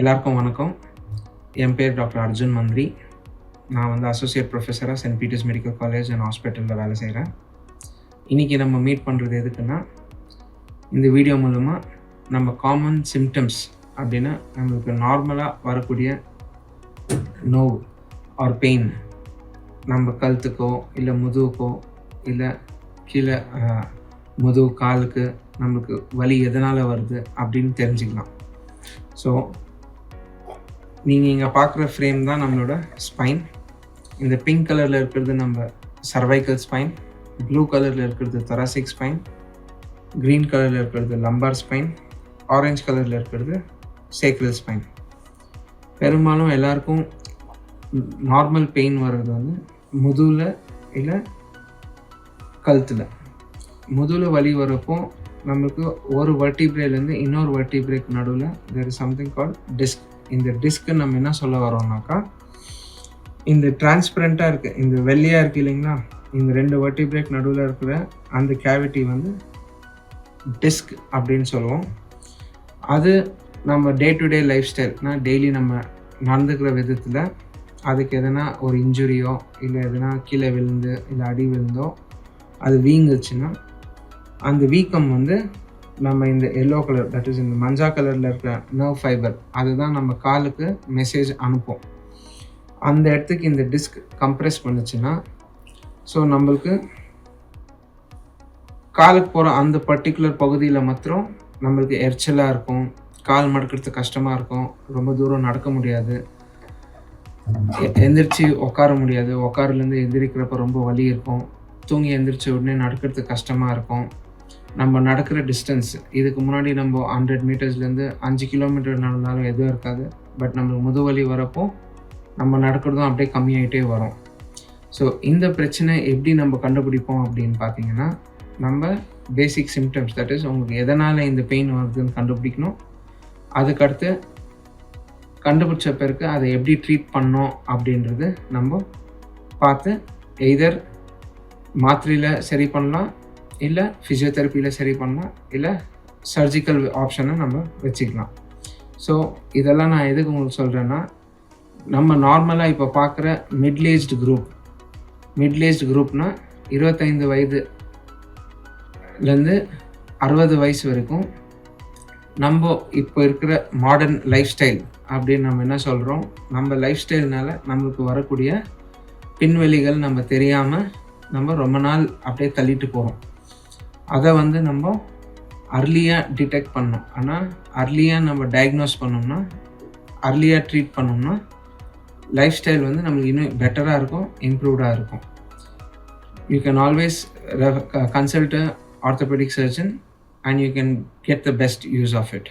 எல்லாருக்கும் வணக்கம். என் பேர் டாக்டர் அர்ஜுன் மந்திரி. நான் வந்து associate ப்ரொஃபஸராக saint Peter's medical college and ஹாஸ்பிட்டலில் வேலை செய்கிறேன் இன்றைக்கி நம்ம மீட் பண்ணுறது எதுக்குன்னா இந்த வீடியோ மூலமாக நம்ம காமன் சிம்டம்ஸ் அப்படின்னா நம்மளுக்கு நார்மலாக வரக்கூடிய நோவு ஆர் பெயின் நம்ம கழுத்துக்கோ இல்லை முதுகுக்கோ இல்லை கீழே முதுகு காலுக்கு நம்மளுக்கு வலி எதனால் வருது அப்படின்னு தெரிஞ்சுக்கலாம். ஸோ நீங்கள் இங்கே பார்க்குற ஃப்ரேம் தான் நம்மளோட ஸ்பைன் இந்த பிங்க் கலரில் இருக்கிறது நம்ம சர்வைக்கல் ஸ்பைன் ப்ளூ கலரில் இருக்கிறது தராசிக் ஸ்பைன் க்ரீன் கலரில் இருக்கிறது லம்பார் ஸ்பைன் ஆரஞ்சு கலரில் இருக்கிறது சேக்ரல் ஸ்பைன் பெரும்பாலும் எல்லாருக்கும் நார்மல் பெயின் வர்றது வந்து முதுகில் இல்லை கழுத்தில். முதுகில் வலி வரப்போ நம்மளுக்கு ஒரு வர்டிப்ரேலேருந்து இன்னொரு வர்டிப்ரேக்கு நடுவில் there is something call disc இந்த டிஸ்க்கு நம்ம என்ன சொல்ல வரோம்னாக்கா இந்த டிரான்ஸ்பரண்ட்டாக இருக்குது இந்த வெள்ளையாக இருக்குது இல்லைங்களா இந்த ரெண்டு வர்டிப்ரேக் நடுவில் இருக்கிற அந்த கேவிட்டி வந்து டிஸ்க் அப்படின்னு சொல்லுவோம். அது நம்ம டே டு டே லைஃப் ஸ்டைல்னா டெய்லி நம்ம நடந்துக்கிற விதத்தில் அதுக்கு எதனா ஒரு இன்ஜுரியோ இல்லை எதனா கீழே விழுந்து இல்லை அடி விழுந்தோ அது வீங்குச்சுன்னா அந்த வீக்கம் வந்து நம்ம இந்த எல்லோ கலர் தட் இஸ் இந்த மஞ்சா கலரில் இருக்கிற நர்வ் ஃபைபர் அதுதான் நம்ம காலுக்கு மெசேஜ் அனுப்பும். அந்த இடத்துக்கு இந்த டிஸ்க் கம்ப்ரெஸ் பண்ணுச்சுன்னா ஸோ நம்மளுக்கு காலுக்கு போகிற அந்த பர்டிகுலர் பகுதியில் மாத்திரம் நம்மளுக்கு எரிச்சலாக இருக்கும் கால் மடக்கிறது கஷ்டமாக இருக்கும் ரொம்ப தூரம் நடக்க முடியாது எந்திரிச்சு உட்கார முடியாது உட்காருலேருந்து எந்திரிக்கிறப்ப ரொம்ப வலி இருக்கும் தூங்கி எந்திரிச்ச உடனே நடக்கிறது கஷ்டமாக இருக்கும் நம்ம நடக்கிற டிஸ்டன்ஸ் இதுக்கு முன்னாடி நம்ம ஹண்ட்ரட் மீட்டர்ஸ்லேருந்து அஞ்சு கிலோமீட்டர் நடந்தாலும் எதுவும் இருக்காது. பட் நம்மளுக்கு முதுவலி வரப்போ நம்ம நடக்கிறதும் அப்படியே கம்மியாகிட்டே வரும். ஸோ இந்த பிரச்சனை எப்படி நம்ம கண்டுபிடிப்போம் அப்படின்னு பார்த்தீங்கன்னா நம்ம பேசிக் சிம்டம்ஸ் தட் இஸ் உங்களுக்கு எதனால் இந்த பெயின் வருதுன்னு கண்டுபிடிக்கணும். அதுக்கடுத்து கண்டுபிடிச்ச பிறகு அதை எப்படி ட்ரீட் பண்ணோம் அப்படின்றது நம்ம பார்த்து எய்தர் மாத்திரையில் சரி பண்ணலாம் இல்லை ஃபிசியோதெரப்பியில் சரி பண்ணலாம் இல்லை சர்ஜிக்கல் ஆப்ஷனை நம்ம வச்சுக்கலாம். ஸோ இதெல்லாம் நான் எதுக்கு உங்களுக்கு சொல்கிறேன்னா நம்ம நார்மலாக இப்போ பார்க்குற மிட்லேஜ்டு குரூப் மிட்லேஜ் குரூப்னால் இருபத்தைந்து வயதுலேருந்து அறுபது வயசு வரைக்கும் நம்ம இப்போ இருக்கிற மாடர்ன் லைஃப் ஸ்டைல் அப்படின்னு நம்ம என்ன சொல்கிறோம் நம்ம லைஃப் ஸ்டைல்னால் நம்மளுக்கு வரக்கூடிய பின்வெளிகள் நம்ம தெரியாமல் நம்ம ரொம்ப நாள் அப்படியே தள்ளிட்டு போகிறோம் அதை வந்து நம்ம அர்லியாக டிடெக்ட் பண்ணோம் ஆனால் அர்லியாக நம்ம டயக்னோஸ் பண்ணோம்னா அர்லியாக ட்ரீட் பண்ணோம்னா லைஃப் ஸ்டைல் வந்து நம்மளுக்கு இன்னும் பெட்டராக இருக்கும் இம்ப்ரூவ்டாக இருக்கும். You can always consult orthopaedic surgeon and you can get the best use of it